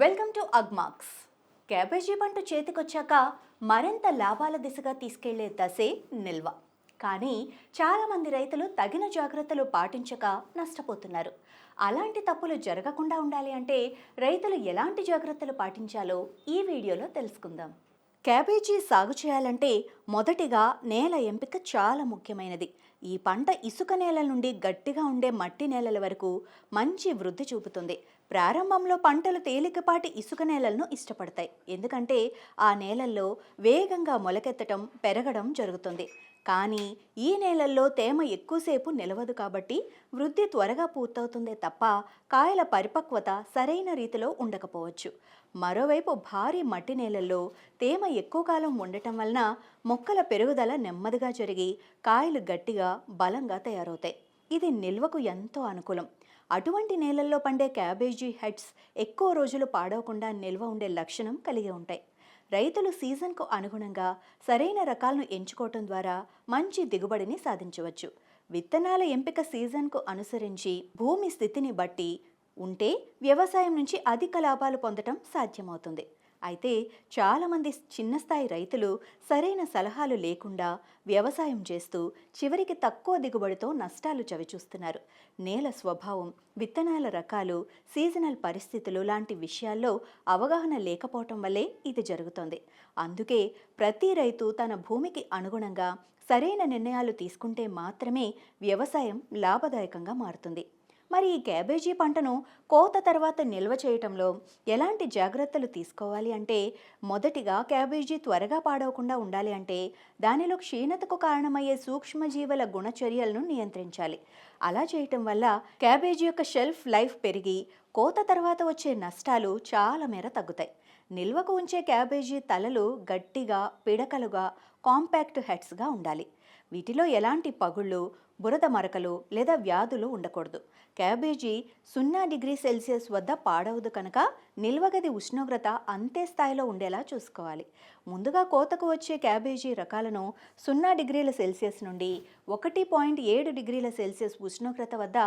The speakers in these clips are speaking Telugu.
వెల్కమ్ టు అగ్మార్క్స్ క్యాబేజీ పంట చేతికొచ్చాక మరింత లాభాల దిశగా తీసుకెళ్ళే దశే నిల్వ. కానీ చాలామంది రైతులు తగిన జాగ్రత్తలు పాటించక నష్టపోతున్నారు. అలాంటి తప్పులు జరగకుండా ఉండాలి అంటే రైతులు ఎలాంటి జాగ్రత్తలు పాటించాలో ఈ వీడియోలో తెలుసుకుందాం. క్యాబేజీ సాగు చేయాలంటే మొదటిగా నేల ఎంపిక చాలా ముఖ్యమైనది. ఈ పంట ఇసుక నేల నుండి గట్టిగా ఉండే మట్టి నేలల వరకు మంచి వృద్ధి చూపుతుంది. ప్రారంభంలో పంటలు తేలికపాటి ఇసుక నేలలను ఇష్టపడతాయి. ఎందుకంటే ఆ నేలల్లో వేగంగా మొలకెత్తటం పెరగడం జరుగుతుంది. కానీ ఈ నేలల్లో తేమ ఎక్కువసేపు నిలవదు కాబట్టి వృద్ధి త్వరగా పూర్తవుతుందే తప్ప కాయల పరిపక్వత సరైన రీతిలో ఉండకపోవచ్చు. మరోవైపు భారీ మట్టి నేలల్లో తేమ ఎక్కువ కాలం ఉండటం వలన మొక్కల పెరుగుదల నెమ్మదిగా జరిగి కాయలు గట్టిగా బలంగా తయారవుతాయి. ఇది నిల్వకు ఎంతో అనుకూలం. అటువంటి నేలల్లో పండే క్యాబేజీ హెడ్స్ ఎక్కువ రోజులు పాడవకుండా నిల్వ ఉండే లక్షణం కలిగి ఉంటాయి. రైతులు సీజన్కు అనుగుణంగా సరైన రకాలను ఎంచుకోవటం ద్వారా మంచి దిగుబడిని సాధించవచ్చు. విత్తనాల ఎంపిక సీజన్కు అనుసరించి భూమి స్థితిని బట్టి ఉంటే వ్యవసాయం నుంచి అధిక లాభాలు పొందటం సాధ్యమవుతుంది. అయితే చాలామంది చిన్న స్థాయి రైతులు సరైన సలహాలు లేకుండా వ్యవసాయం చేస్తూ చివరికి తక్కువ దిగుబడితో నష్టాలు చవిచూస్తున్నారు. నేల స్వభావం విత్తనాల రకాలు సీజనల్ పరిస్థితులు లాంటి విషయాల్లో అవగాహన లేకపోవటం వల్లే ఇది జరుగుతోంది. అందుకే ప్రతి రైతు తన భూమికి అనుగుణంగా సరైన నిర్ణయాలు తీసుకుంటే మాత్రమే వ్యవసాయం లాభదాయకంగా మారుతుంది. మరి ఈ క్యాబేజీ పంటను కోత తర్వాత నిల్వ చేయటంలో ఎలాంటి జాగ్రత్తలు తీసుకోవాలి అంటే మొదటిగా క్యాబేజీ త్వరగా పాడవకుండా ఉండాలి అంటే దానిలో క్షీణతకు కారణమయ్యే సూక్ష్మజీవుల గుణచర్యలను నియంత్రించాలి. అలా చేయటం వల్ల క్యాబేజీ యొక్క షెల్ఫ్ లైఫ్ పెరిగి కోత తర్వాత వచ్చే నష్టాలు చాలా మేర తగ్గుతాయి. నిల్వకు ఉంచే క్యాబేజీ తలలు గట్టిగా పిడకలుగా కాంపాక్ట్ హెడ్స్గా ఉండాలి. వీటిలో ఎలాంటి పగుళ్ళు బురద మరకలు లేదా వ్యాధులు ఉండకూడదు. క్యాబేజీ సున్నా డిగ్రీ సెల్సియస్ వద్ద పాడవదు కనుక నిల్వగది ఉష్ణోగ్రత అంతే స్థాయిలో ఉండేలా చూసుకోవాలి. ముందుగా కోతకు వచ్చే క్యాబేజీ రకాలను సున్నా డిగ్రీల సెల్సియస్ నుండి ఒకటి పాయింట్ ఏడు డిగ్రీల సెల్సియస్ ఉష్ణోగ్రత వద్ద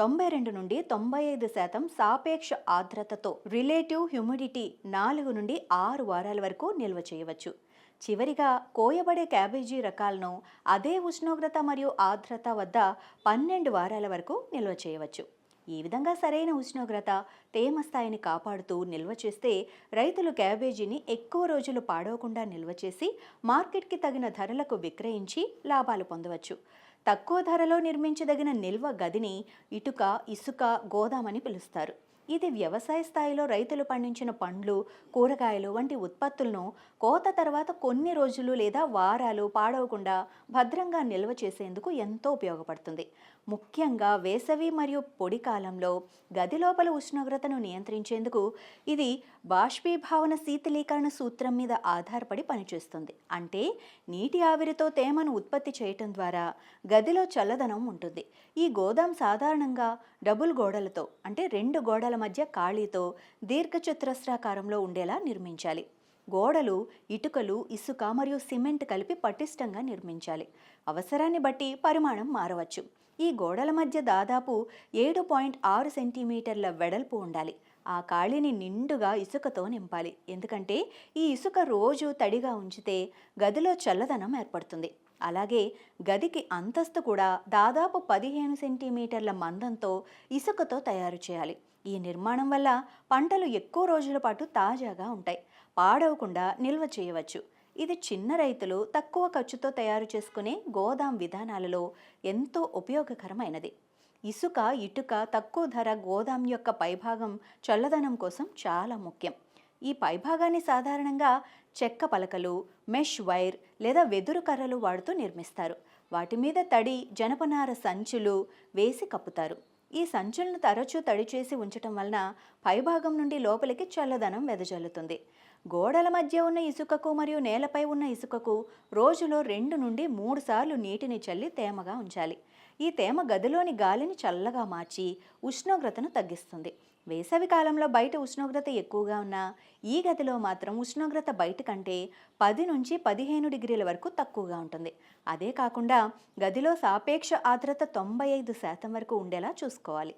తొంభై రెండు నుండి తొంభై ఐదు శాతం సాపేక్ష ఆర్ద్రతతో రిలేటివ్ హ్యూమిడిటీ నాలుగు నుండి ఆరు వారాల వరకు నిల్వ చేయవచ్చు. చివరిగా కోయబడే క్యాబేజీ రకాలను అదే ఉష్ణోగ్రత మరియు ఆర్ద్రత వద్ద పన్నెండు వారాల వరకు నిల్వ చేయవచ్చు. ఈ విధంగా సరైన ఉష్ణోగ్రత తేమ స్థాయిని కాపాడుతూ నిల్వ చేస్తే రైతులు క్యాబేజీని ఎక్కువ రోజులు పాడవకుండా నిల్వ చేసి మార్కెట్కి తగిన ధరలకు విక్రయించి లాభాలు పొందవచ్చు. తక్కువ ధరలో నిర్మించదగిన నిల్వ గదిని ఇటుక ఇసుక గోదామని పిలుస్తారు. ఇది వ్యవసాయ స్థాయిలో రైతులు పండించిన పండ్లు కూరగాయలు వంటి ఉత్పత్తులను కోత తర్వాత కొన్ని రోజులు లేదా వారాలు పాడవకుండా భద్రంగా నిల్వ చేసేందుకు ఎంతో ఉపయోగపడుతుంది. ముఖ్యంగా వేసవి మరియు పొడి కాలంలో గది లోపల ఉష్ణోగ్రతను నియంత్రించేందుకు ఇది బాష్పీభావన శీతలీకరణ సూత్రం మీద ఆధారపడి పనిచేస్తుంది. అంటే నీటి ఆవిరితో తేమను ఉత్పత్తి చేయటం ద్వారా గదిలో చల్లదనం ఉంటుంది. ఈ గోదాం సాధారణంగా డబుల్ గోడలతో అంటే రెండు గోడల మధ్య ఖాళీతో దీర్ఘచతురస్రాకారంలో ఉండేలా నిర్మించాలి. గోడలు ఇటుకలు ఇసుక మరియు సిమెంట్ కలిపి పటిష్టంగా నిర్మించాలి. అవసరాన్ని బట్టి పరిమాణం మారవచ్చు. ఈ గోడల మధ్య దాదాపు ఏడు పాయింట్ ఆరు సెంటీమీటర్ల వెడల్పు ఉండాలి. ఆ ఖాళీని నిండుగా ఇసుకతో నింపాలి. ఎందుకంటే ఈ ఇసుక రోజు తడిగా ఉంచితే గదిలో చల్లదనం ఏర్పడుతుంది. అలాగే గదికి అంతస్తు కూడా దాదాపు పదిహేను సెంటీమీటర్ల మందంతో ఇసుకతో తయారు చేయాలి. ఈ నిర్మాణం వల్ల పంటలు ఎక్కువ రోజుల పాటు తాజాగా ఉంటాయి. పాడవకుండా నిల్వ చేయవచ్చు. ఇది చిన్న రైతులు తక్కువ ఖర్చుతో తయారు చేసుకునే గోదాం విధానాలలో ఎంతో ఉపయోగకరమైనది. ఇసుక ఇటుక తక్కువ ధర గోదాం యొక్క పైభాగం చల్లదనం కోసం చాలా ముఖ్యం. ఈ పైభాగాన్ని సాధారణంగా చెక్క పలకలు మెష్ వైర్ లేదా వెదురు కర్రలు వాడుతూ నిర్మిస్తారు. వాటి మీద తడి జనపనార సంచులు వేసి కప్పుతారు. ఈ సంచులను తరచూ తడి చేసి ఉంచటం వలన పైభాగం నుండి లోపలికి చల్లదనం వెదజల్లుతుంది. గోడల మధ్య ఉన్న ఇసుకకు మరియు నేలపై ఉన్న ఇసుకకు రోజులో రెండు నుండి మూడు సార్లు నీటిని చల్లి తేమగా ఉంచాలి. ఈ తేమ గదిలోని గాలిని చల్లగా మార్చి ఉష్ణోగ్రతను తగ్గిస్తుంది. వేసవి కాలంలో బయట ఉష్ణోగ్రత ఎక్కువగా ఉన్నా ఈ గదిలో మాత్రం ఉష్ణోగ్రత బయట కంటే పది నుంచి పదిహేను డిగ్రీల వరకు తక్కువగా ఉంటుంది. అదే కాకుండా గదిలో సాపేక్ష ఆర్ద్రత తొంభై ఐదు శాతం వరకు ఉండేలా చూసుకోవాలి.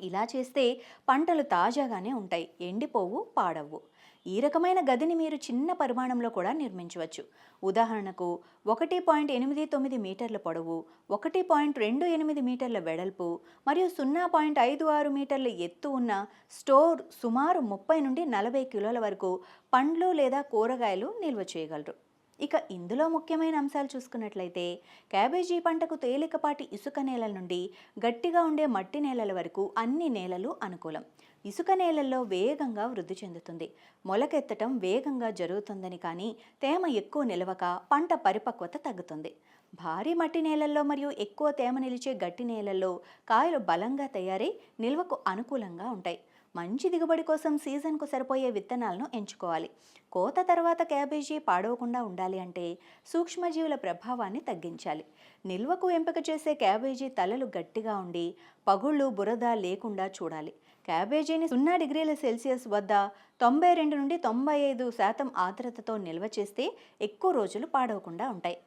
ఇలా చేస్తే పంటలు తాజాగానే ఉంటాయి. ఎండిపోవు పాడవు ఈ రకమైన గదిని మీరు చిన్న పరిమాణంలో కూడా నిర్మించవచ్చు. ఉదాహరణకు ఒకటి పాయింట్ ఎనిమిది తొమ్మిది మీటర్ల పొడవు ఒకటి పాయింట్ రెండు ఎనిమిది మీటర్ల వెడల్పు మరియు సున్నా పాయింట్ ఐదు ఆరు మీటర్ల ఎత్తు ఉన్న స్టోర్ సుమారు ముప్పై నుండి నలభై కిలోల వరకు పండ్లు లేదా కూరగాయలు నిల్వ చేయగలరు. ఇక ఇందులో ముఖ్యమైన అంశాలు చూసుకున్నట్లయితే క్యాబేజీ పంటకు తేలికపాటి ఇసుక నేలల నుండి గట్టిగా ఉండే మట్టి నేలల వరకు అన్ని నేలలు అనుకూలం. ఇసుక నేలల్లో వేగంగా వృద్ధి చెందుతుంది. మొలకెత్తటం వేగంగా జరుగుతుందని కానీ తేమ ఎక్కువ నిలవక పంట పరిపక్వత తగ్గుతుంది. భారీ మట్టి నేలల్లో మరియు ఎక్కువ తేమ నిలిచే గట్టి నేలల్లో కాయలు బలంగా తయారై నిల్వకు అనుకూలంగా ఉంటాయి. మంచి దిగుబడి కోసం సీజన్కు సరిపోయే విత్తనాలను ఎంచుకోవాలి. కోత తర్వాత క్యాబేజీ పాడవకుండా ఉండాలి అంటే సూక్ష్మజీవుల ప్రభావాన్ని తగ్గించాలి. నిల్వకు ఎంపిక చేసే క్యాబేజీ తలలు గట్టిగా ఉండి పగుళ్ళు బురద లేకుండా చూడాలి. క్యాబేజీని సున్నా డిగ్రీల సెల్సియస్ వద్ద తొంభై రెండు నుండి తొంభై ఐదు శాతం ఆర్ద్రతతో నిల్వ చేస్తే ఎక్కువ రోజులు పాడవకుండా ఉంటాయి.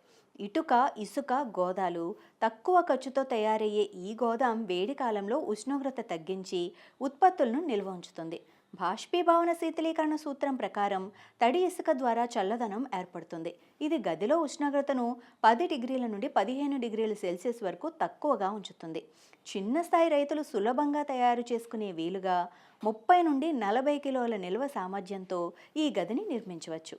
ఇటుక ఇసుక గోదాలు తక్కువ ఖర్చుతో తయారయ్యే ఈ గోదాం వేడి కాలంలో ఉష్ణోగ్రత తగ్గించి ఉత్పత్తులను నిల్వ ఉంచుతుంది. బాష్పీభవన శీతలీకరణ సూత్రం ప్రకారం తడి ఇసుక ద్వారా చల్లదనం ఏర్పడుతుంది. ఇది గదిలో ఉష్ణోగ్రతను పది డిగ్రీల నుండి పదిహేను డిగ్రీల సెల్సియస్ వరకు తక్కువగా ఉంచుతుంది. చిన్న స్థాయి రైతులు సులభంగా తయారు చేసుకునే వీలుగా ముప్పై నుండి నలభై కిలోల నిల్వ సామర్థ్యంతో ఈ గదిని నిర్మించవచ్చు.